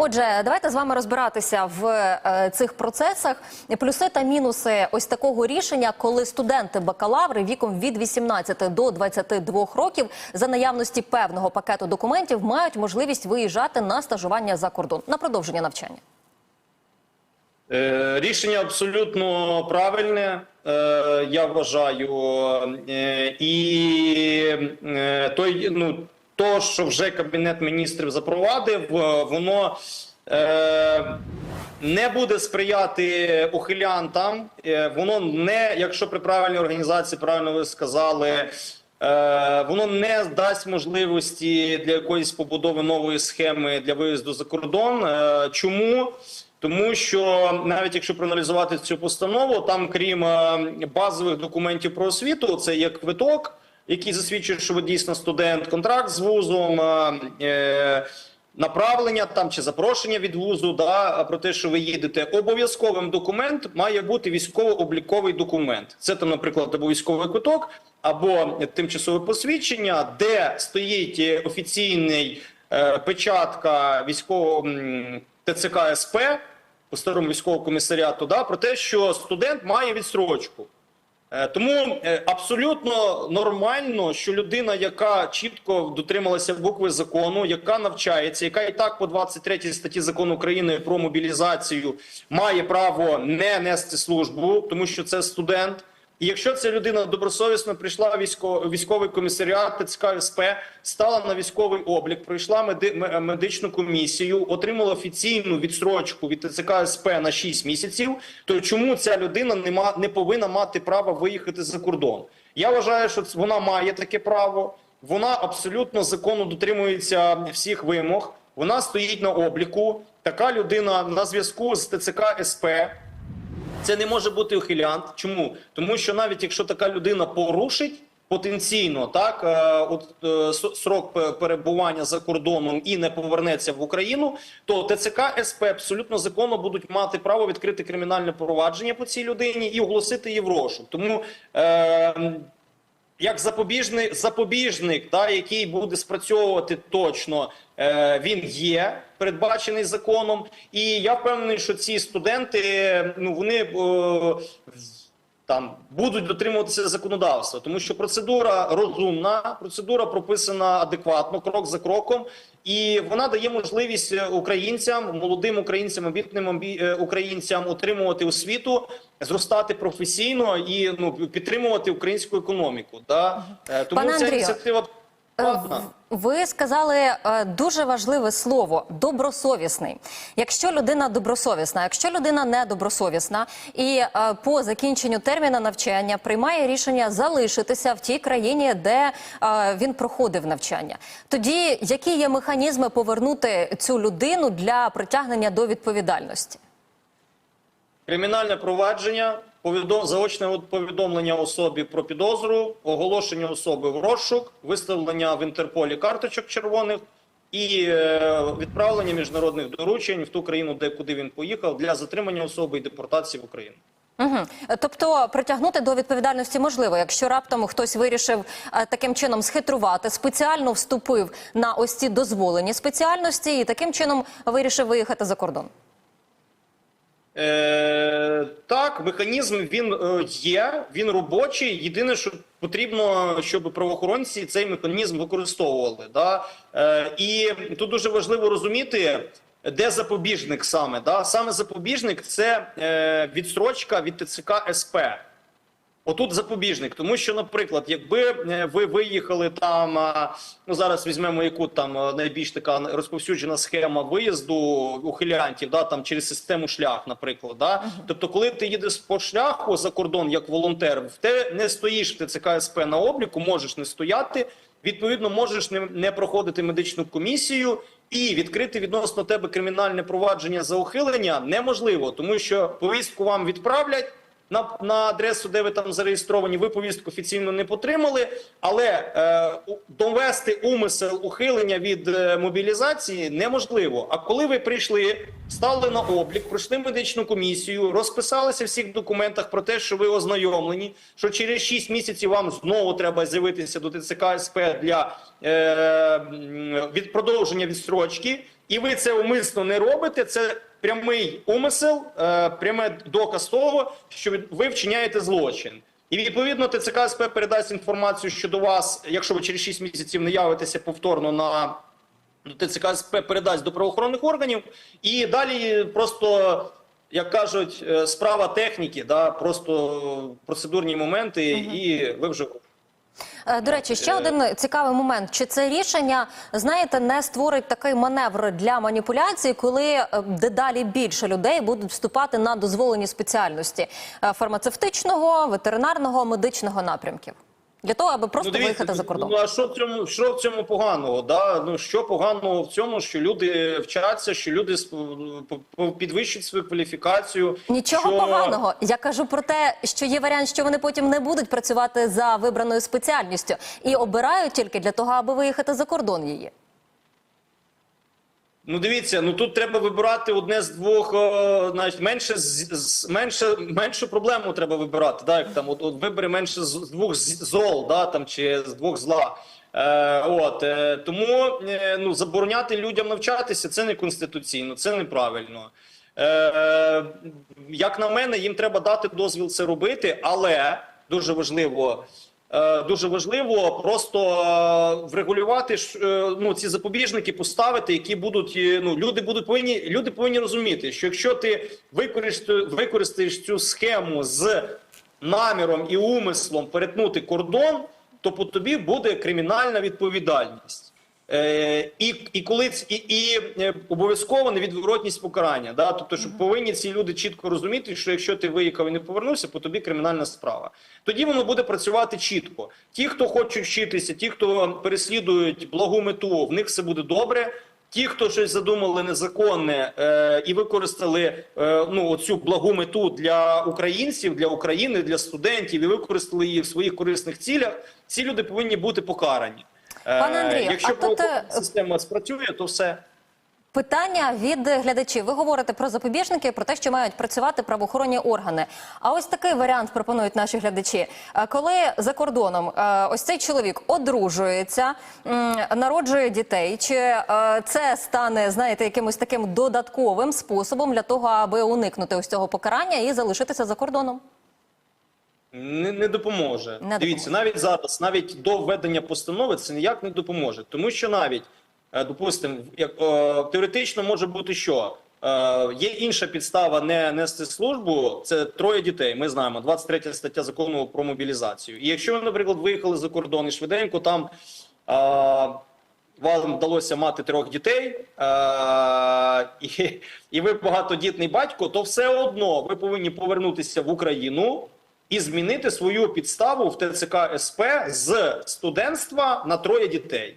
Отже, давайте з вами розбиратися в е, цих процесах. Плюси та мінуси ось такого рішення, коли студенти бакалаври віком від 18 до 22 років за наявності певного пакету документів мають можливість виїжджати на стажування за кордон на продовження навчання. Е, Рішення абсолютно правильне, е, я вважаю. І той, ну, то, що вже Кабінет міністрів запровадив, е, воно е, не буде сприяти ухилянтам. Е, Воно не, якщо при правильній організації, правильно ви сказали, Е, Воно не дасть можливості для якоїсь побудови нової схеми для виїзду за кордон. Е, Чому? Тому що навіть якщо проаналізувати цю постанову, там крім е, базових документів про освіту, це є квиток, який засвідчує, що ви дійсно студент, контракт з вузом. е, Направлення там чи запрошення від вузу, да про те, що ви їдете. Обов'язковим документ має бути військово-обліковий документ. Це там, наприклад, або військовий квиток, або тимчасове посвідчення, де стоїть офіційний е, печатка військового ТЦК СП по старому військовому комісаріату, да, про те, що студент має відстрочку. Е, Тому е, абсолютно нормально, що людина, яка чітко дотрималася букви закону, яка навчається, яка і так по 23 статті закону України про мобілізацію має право не нести службу, тому що це студент. І якщо ця людина добросовісно прийшла в військо- військовий комісаріат ТЦК СП, стала на військовий облік, пройшла меди- медичну комісію, отримала офіційну відстрочку від ТЦК СП на 6 місяців, то чому ця людина не, не повинна мати права виїхати за кордон? Я вважаю, що вона має таке право. Вона абсолютно законно дотримується всіх вимог. Вона стоїть на обліку. Така людина на зв'язку з ТЦК СП. Це не може бути ухилянт. Чому? Тому що навіть якщо така людина порушить потенційно так, е, от е, срок перебування за кордоном і не повернеться в Україну, то ТЦК СП абсолютно законно будуть мати право відкрити кримінальне провадження по цій людині і оголосити її в розшук. Тому е, як запобіжний запобіжник, да, який буде спрацьовувати точно, е, він є передбачений законом. І я впевнений, що ці студенти ну вони е, там будуть дотримуватися законодавства, тому що процедура розумна, процедура прописана адекватно, крок за кроком, і вона дає можливість е, українцям, молодим українцям, обітним е, українцям отримувати освіту, зростати професійно і ну підтримувати українську економіку. Да? Е, Тому Пане ця Андрію, ініціатива Е. Ви сказали е, дуже важливе слово добросовісний. Якщо людина добросовісна, якщо людина недобросовісна і е, по закінченню терміну навчання приймає рішення залишитися в тій країні, де він проходив навчання, тоді які є механізми повернути цю людину для притягнення до відповідальності? Кримінальне провадження, повідом... заочне повідомлення особі про підозру, оголошення особи в розшук, виставлення в Інтерполі карточок червоних і е, відправлення міжнародних доручень в ту країну, де куди він поїхав, для затримання особи і депортації в Україну. Угу. Тобто притягнути до відповідальності можливо, якщо раптом хтось вирішив е, таким чином схитрувати, спеціально вступив на ось ці дозволені спеціальності і таким чином вирішив виїхати за кордон. Е, так, механізм він е, є, він робочий. Єдине, що потрібно, щоб правоохоронці цей механізм використовували. Да? Е, і тут дуже важливо розуміти, де запобіжник саме. Да? Саме запобіжник це е, відстрочка від ТЦК СП. Отут запобіжник, тому що, наприклад, якби е, ви виїхали там, ну зараз візьмемо яку там найбільш така розповсюджена схема виїзду ухилянтів, да там через систему шлях, наприклад, да. Тобто, коли ти їдеш по шляху за кордон як волонтер, в те не стоїш в ТЦК СП на обліку, можеш не стояти. Відповідно, можеш не, не проходити медичну комісію і відкрити відносно тебе кримінальне провадження за ухилення неможливо, тому що повістку вам відправлять на, на адресу, де ви там зареєстровані, ви повістку офіційно не потримали, але е, довести умисел ухилення від е, мобілізації неможливо. А коли ви прийшли, стали на облік, пройшли медичну комісію, розписалися в всіх документах про те, що ви ознайомлені, що через 6 місяців вам знову треба з'явитися до ТЦК СП для е, від продовження відстрочки. і ви це умисно не робите, це прямий умисел, е, пряме доказ того, що ви- вчиняєте злочин. І відповідно ТЦК СП передасть інформацію щодо вас, якщо ви через 6 місяців не явитеся повторно на ну, ТЦК СП передасть до правоохоронних органів, і далі просто, як кажуть, е, справа техніки, да, просто процедурні моменти, і ви вже Е, До речі, ще один цікавий момент: чи це рішення, знаєте, не створить такий маневр для маніпуляції, коли е, дедалі більше людей будуть вступати на дозволені спеціальності? Е, фармацевтичного, ветеринарного, медичного напрямків для того, аби просто виїхати за кордон? Ну а що в цьому що в цьому поганого? Да? Ну що поганого в цьому, що люди вчаться, що люди підвищують свою кваліфікацію? Нічого що... поганого. Я кажу про те, що є варіант, що вони потім не будуть працювати за вибраною спеціальністю і обирають тільки для того, аби виїхати за кордон її. Ну дивіться, ну тут треба вибирати одне з двох, о, значить, менше менше меншу проблему треба вибирати. Да, як там от, от вибери менше з двох зол, да там чи з двох зла. Е, от е, тому е, ну забороняти людям навчатися це не конституційно, це неправильно. Е, е, як на мене, їм треба дати дозвіл це робити, але дуже важливо. Е, Дуже важливо просто е, врегулювати е, ну ці запобіжники, поставити, які будуть ну люди будуть повинні люди повинні розуміти, що якщо ти використаєш, використаєш цю схему з наміром і умислом перетнути кордон, то по тобі буде кримінальна відповідальність. Е, і, і коли і, і е, обов'язково невідворотність покарання. Да? Тобто, що повинні ці люди чітко розуміти, що якщо ти виїхав і не повернувся, по тобі кримінальна справа. Тоді воно буде працювати чітко. Ті, хто хочуть вчитися, ті, хто переслідують благу мету, в них все буде добре. Ті, хто щось задумали незаконне е, і використали е, ну оцю благу мету для українців, для України, для студентів і використали її в своїх корисних цілях, ці люди повинні бути покарані. Е, Пане Андрію, якщо а тут, е, система спрацює, то все. Питання від глядачів. Ви говорите про запобіжники, про те, що мають працювати правоохоронні органи. А ось такий варіант пропонують наші глядачі. Е, Коли за кордоном ось цей чоловік одружується, народжує дітей, чи це стане, знаєте, якимось таким додатковим способом для того, аби уникнути ось цього покарання і залишитися за кордоном? Не, не допоможе. Не Дивіться, навіть зараз, навіть до введення постанови, це ніяк не допоможе. Тому що навіть, е, допустимо, як, е, теоретично може бути що? Е, є інша підстава не нести службу, це троє дітей. Ми знаємо, 23 стаття закону про мобілізацію. І якщо ви, наприклад, виїхали за кордон і швиденько там е, вам вдалося мати трьох дітей, е, і, і ви багатодітний батько, то все одно ви повинні повернутися в Україну і змінити свою підставу в ТЦК СП з студентства на троє дітей.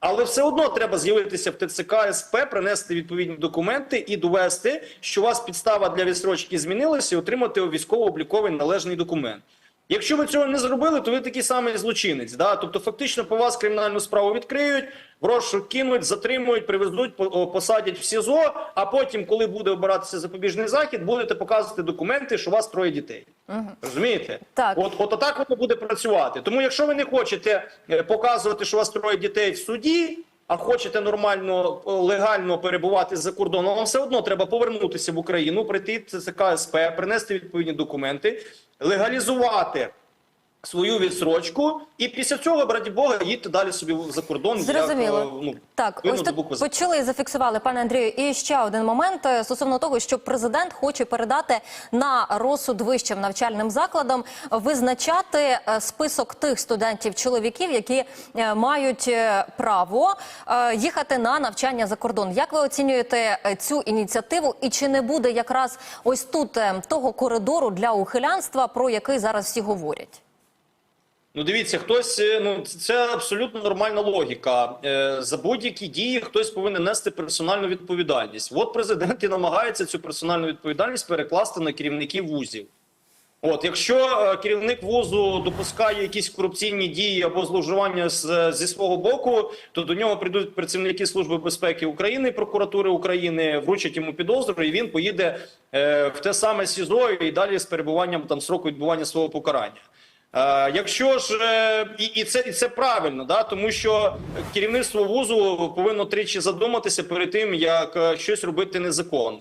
Але все одно треба з'явитися в ТЦК СП, принести відповідні документи і довести, що у вас підстава для відстрочки змінилася, і отримати військово-обліковий належний документ. Якщо ви цього не зробили, то ви такий самий злочинець. Да? Тобто, фактично, по вас кримінальну справу відкриють, в розшук кинуть, затримують, привезуть, посадять в СІЗО. А потім, коли буде обиратися запобіжний захід, будете показувати документи, що у вас троє дітей. Розумієте? Так. От, от так воно буде працювати. Тому, якщо ви не хочете е, показувати, що у вас троє дітей в суді, а хочете нормально, е, легально перебувати за кордоном, вам все одно треба повернутися в Україну, прийти в ЦК СП, принести відповідні документи, легалізувати свою відсрочку, і після цього, раді Бога, їдьте далі собі за кордон. Зрозуміло. Як, е, ну, Так, ось тут почули і зафіксували, пане Андрію. І ще один момент е, стосовно того, що президент хоче передати на розсуд вищим навчальним закладам визначати е, список тих студентів-чоловіків, які мають право їхати на навчання за кордон. Як ви оцінюєте цю ініціативу? І чи не буде якраз ось тут того коридору для ухилянства, про який зараз всі говорять? Ну, дивіться, хтось е, ну це абсолютно нормальна логіка. Е, За будь-які дії хтось повинен нести персональну відповідальність. От президент і намагається цю персональну відповідальність перекласти на керівників вузів. От, якщо е, керівник вузу допускає якісь корупційні дії або зловживання з, зі свого боку, то до нього прийдуть працівники Служби безпеки України, прокуратури України, вручать йому підозру, і він поїде е, в те саме СІЗО і далі з перебуванням там сроку відбування свого покарання. Е, якщо ж е, і, і це і це правильно, да тому що керівництво вузу повинно тричі задуматися перед тим, як е, щось робити незаконне.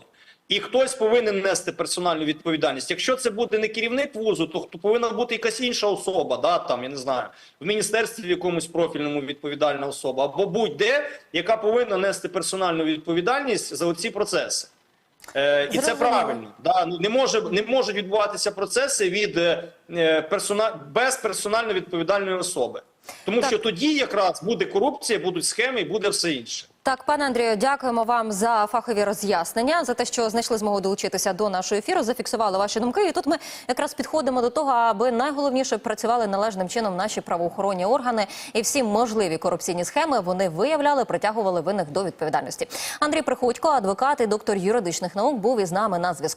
І хтось повинен нести персональну відповідальність. Якщо це буде не керівник вузу, то, то повинна бути якась інша особа, да, там, я не знаю, в міністерстві в якомусь профільному відповідальна особа, або будь-де, яка повинна нести персональну відповідальність за оці процеси. Е, і це правильно. Да? Ну, не, може, не можуть відбуватися процеси від е, е, персона, без персонально відповідальної особи. Тому Так. що тоді якраз буде корупція, будуть схеми і буде все інше. Так, пане Андрію, дякуємо вам за фахові роз'яснення, за те, що знайшли змогу долучитися до нашого ефіру, зафіксували ваші думки. І тут ми якраз підходимо до того, аби найголовніше працювали належним чином наші правоохоронні органи і всі можливі корупційні схеми вони виявляли, притягували винних до відповідальності. Андрій Приходько, адвокат і доктор юридичних наук, був із нами на зв'язку.